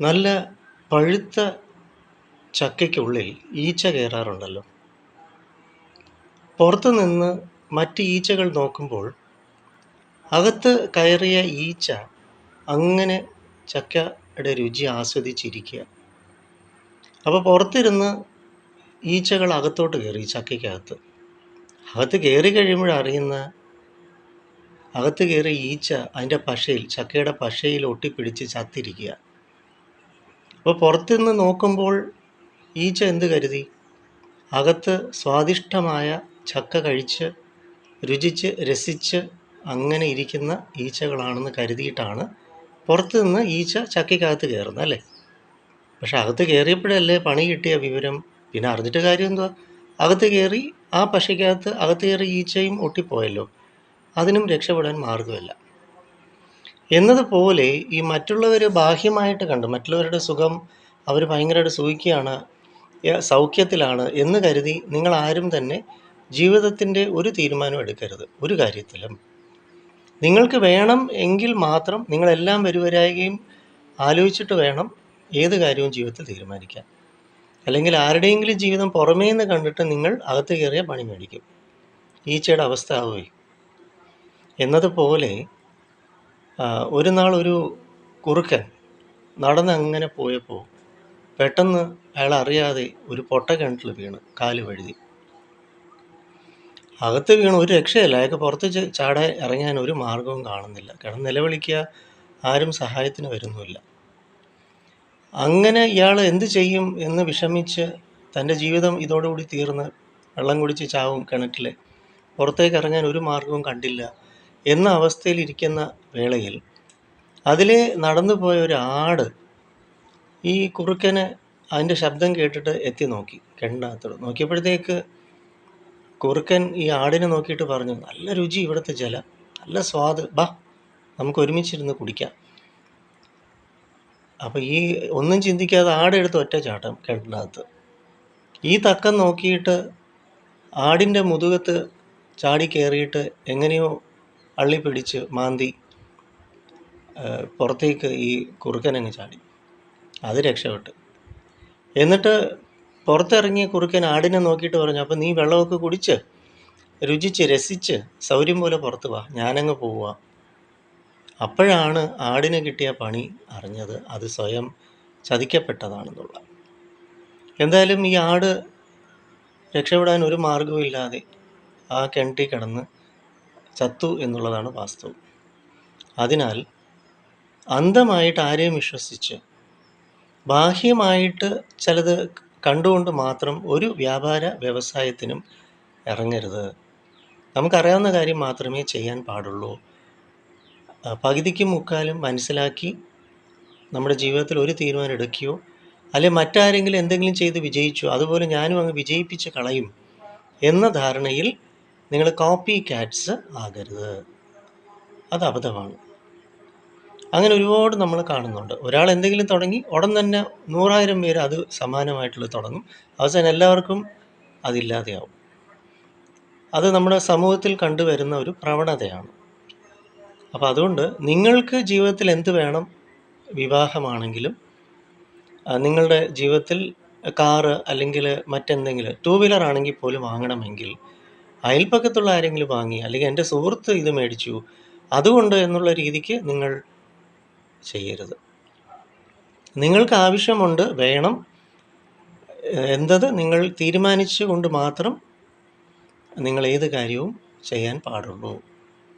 നല്ല പഴുത്ത ചക്കയ്ക്കുള്ളിൽ ഈച്ച കയറാറുണ്ടല്ലോ. പുറത്തു നിന്ന് മറ്റ് ഈച്ചകൾ നോക്കുമ്പോൾ അകത്ത് കയറിയ ഈച്ച അങ്ങനെ ചക്കയുടെ രുചി ആസ്വദിച്ചിരിക്കുക. അപ്പോൾ പുറത്തിരുന്ന് ഈച്ചകൾ അകത്തോട്ട് കയറി ചക്കയ്ക്കകത്ത്. അകത്ത് കയറി കഴിയുമ്പോഴറിയുന്ന അകത്ത് കയറി ഈച്ച അതിന്റെ പശയിൽ ചക്കയുടെ പശയിൽ ഒട്ടിപ്പിടിച്ച് ചത്തിരിക്കുക. അപ്പോൾ പുറത്തുനിന്ന് നോക്കുമ്പോൾ ഈച്ച എന്ത് കരുതി? അകത്ത് സ്വാദിഷ്ടമായ ചക്ക കഴിച്ച് രുചിച്ച് രസിച്ച് അങ്ങനെ ഇരിക്കുന്ന ഈച്ചകളാണെന്ന് കരുതിയിട്ടാണ് പുറത്ത് നിന്ന് ഈച്ച ചക്കയ്ക്കകത്ത് കയറുന്നത് അല്ലേ? പക്ഷെ അകത്ത് കയറിയപ്പോഴല്ലേ പണി കിട്ടിയ വിവരം? പിന്നെ അറിഞ്ഞിട്ട് കാര്യം എന്തുവാ? അകത്ത് കയറി ആ പശയ്ക്കകത്ത് അകത്ത് കയറി ഈച്ചയും ഒട്ടിപ്പോയല്ലോ. അതിനും രക്ഷപ്പെടാൻ മാർഗമില്ല എന്നതുപോലെ ഈ മറ്റുള്ളവർ ബാഹ്യമായിട്ട് കണ്ട് മറ്റുള്ളവരുടെ സുഖം അവർ ഭയങ്കരമായിട്ട് സുഖിക്കുകയാണ് സൗഖ്യത്തിലാണ് എന്ന് കരുതി നിങ്ങൾ ആരും തന്നെ ജീവിതത്തിന്റെ ഒരു തീരുമാനം എടുക്കരുത്. ഒരു കാര്യത്തിലും. നിങ്ങൾക്ക് വേണം എങ്കിൽ മാത്രം നിങ്ങളെല്ലാം വരുവരായുകയും ആലോചിച്ചിട്ട് വേണം ഏത് കാര്യവും ജീവിതത്തിൽ തീരുമാനിക്കാൻ. അല്ലെങ്കിൽ ആരുടെയെങ്കിലും ജീവിതം പുറമേ നിന്ന് കണ്ടിട്ട് നിങ്ങൾ അകത്ത് കയറിയ പണി മേടിക്കും. ഈച്ചയുടെ അവസ്ഥ ആവുകയും. എന്നതുപോലെ ഒരു നാൾ ഒരു കുറുക്കൻ നടന്ന് അങ്ങനെ പോയപ്പോൾ പെട്ടെന്ന് അയാൾ അറിയാതെ ഒരു പൊട്ട കിണറ്റിൽ വീണ് കാൽ വഴുതി. അകത്ത് വീണ് ഒരു രക്ഷയില്ല അയാൾക്ക് പുറത്ത് ചാടെ ഇറങ്ങാൻ ഒരു മാർഗവും കാണുന്നില്ല. കിടന്ന് നിലവിളിക്കുക ആരും സഹായത്തിന് വരുന്നുമില്ല. അങ്ങനെ ഇയാൾ എന്ത് ചെയ്യും എന്ന് വിഷമിച്ച് തന്റെ ജീവിതം ഇതോടുകൂടി തീർന്ന് വെള്ളം കുടിച്ച് ചാവും കിണറ്റിൽ പുറത്തേക്ക് ഇറങ്ങാൻ ഒരു മാർഗവും കണ്ടില്ല. എന്ന അവസ്ഥയിലിരിക്കുന്ന വേളയിൽ അതിലെ നടന്നു പോയ ഒരു ആട് ഈ കുറുക്കനെ അതിന്റെ ശബ്ദം കേട്ടിട്ട് എത്തി നോക്കി കിണറ്റിനകത്തോട് നോക്കിയപ്പോഴത്തേക്ക് കുറുക്കൻ ഈ ആടിനെ നോക്കിയിട്ട് പറഞ്ഞു നല്ല രുചി ഇവിടുത്തെ ജലം നല്ല സ്വാദ്. ബാ നമുക്ക് ഒരുമിച്ചിരുന്ന് കുടിക്കാം. അപ്പോൾ ഈ ഒന്നും ചിന്തിക്കാതെ ആടെടുത്ത് ഒറ്റ ചാട്ടം കെണ്ടിനകത്ത് ഈ തക്കം നോക്കിയിട്ട് ആടിന്റെ മുതുകത്ത് ചാടി കയറിയിട്ട് എങ്ങനെയോ അള്ളി പിടിച്ച് മാന്തി പുറത്തേക്ക് ഈ കുറുക്കനങ്ങ് ചാടി. അത് രക്ഷപ്പെട്ട്. എന്നിട്ട് പുറത്തിറങ്ങിയ കുറുക്കൻ ആടിനെ നോക്കിയിട്ട് പറഞ്ഞു അപ്പം നീ വെള്ളമൊക്കെ കുടിച്ച് രുചിച്ച് രസിച്ച് സൗര്യം പോലെ പുറത്ത് വാ ഞാനങ്ങ് പോവുക അപ്പോഴാണ് ആടിന് കിട്ടിയ പണി അറിഞ്ഞത്. അത് സ്വയം ചതിക്കപ്പെട്ടതാണെന്നുള്ള. എന്തായാലും ഈ ആട് രക്ഷപ്പെടാൻ ഒരു മാർഗവും ഇല്ലാതെ ആ കിണറ്റിൽ കിടന്ന് ചത്തു എന്നുള്ളതാണ് വാസ്തവം. അതിനാൽ അന്ധമായിട്ട് ആരെയും വിശ്വസിച്ച് ബാഹ്യമായിട്ട് ചിലത് കണ്ടുകൊണ്ട് മാത്രം ഒരു വ്യാപാര വ്യവസായത്തിനും ഇറങ്ങരുത്. നമുക്കറിയാവുന്ന കാര്യം മാത്രമേ ചെയ്യാൻ പാടുള്ളൂ. പകുതിക്കും മുക്കാലും മനസ്സിലാക്കി നമ്മുടെ ജീവിതത്തിൽ ഒരു തീരുമാനം എടുക്കുകയോ അല്ലെ മറ്റാരെങ്കിലും എന്തെങ്കിലും ചെയ്ത് വിജയിച്ചു അതുപോലെ ഞാനും അങ്ങ് വിജയിപ്പിച്ച് കളയും എന്ന ധാരണയിൽ നിങ്ങൾ കോപ്പി കാറ്റ്സ് ആകരുത്. അത് അബദ്ധമാണ്. അങ്ങനെ ഒരുപാട് നമ്മൾ കാണുന്നുണ്ട്. ഒരാൾ എന്തെങ്കിലും തുടങ്ങി ഉടൻ തന്നെ നൂറായിരം പേര് അത് സമാനമായിട്ടുള്ള തുടങ്ങും. അവസാനം എല്ലാവർക്കും അതില്ലാതെയാവും അത് നമ്മുടെ സമൂഹത്തിൽ കണ്ടുവരുന്ന ഒരു പ്രവണതയാണ്. അപ്പോൾ അതുകൊണ്ട് നിങ്ങൾക്ക് ജീവിതത്തിൽ എന്ത് വേണം? വിവാഹമാണെങ്കിലും നിങ്ങളുടെ ജീവിതത്തിൽ കാറ് അല്ലെങ്കിൽ മറ്റെന്തെങ്കിലും ടൂ വീലർ ആണെങ്കിൽ പോലും വാങ്ങണമെങ്കിൽ അയൽപ്പക്കത്തുള്ള ആരെങ്കിലും വാങ്ങി അല്ലെങ്കിൽ എന്റെ സുഹൃത്ത് ഇത് മേടിച്ചു അതുകൊണ്ട് എന്നുള്ള രീതിക്ക് നിങ്ങൾ ചെയ്യരുത്. നിങ്ങൾക്ക് ആവശ്യമുണ്ട് വേണം. എന്തത് നിങ്ങൾ തീരുമാനിച്ചു കൊണ്ട് മാത്രം നിങ്ങൾ ഏത് കാര്യവും ചെയ്യാൻ പാടുള്ളൂ.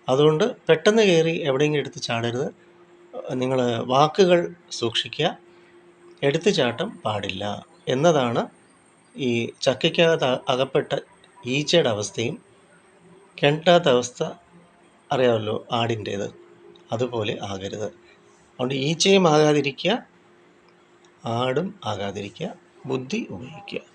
അതുകൊണ്ട് പെട്ടെന്ന് കയറി എവിടെയെങ്കിലും എടുത്ത് ചാടരുത്. നിങ്ങൾ വാക്കുകൾ സൂക്ഷിക്കുക. എടുത്തുചാട്ടം പാടില്ല എന്നതാണ് ഈ ചക്കയ്ക്കകത്ത് അകപ്പെട്ട ഈച്ചയുടെ അവസ്ഥയും കിണറ്റാത്ത അവസ്ഥ അറിയാമല്ലോ ആടിന്റേത്. അതുപോലെ ആകരുത്. അതുകൊണ്ട് ഈച്ചയും ആകാതിരിക്കുക ആടും ആകാതിരിക്കുക ബുദ്ധി ഉപയോഗിക്കുക.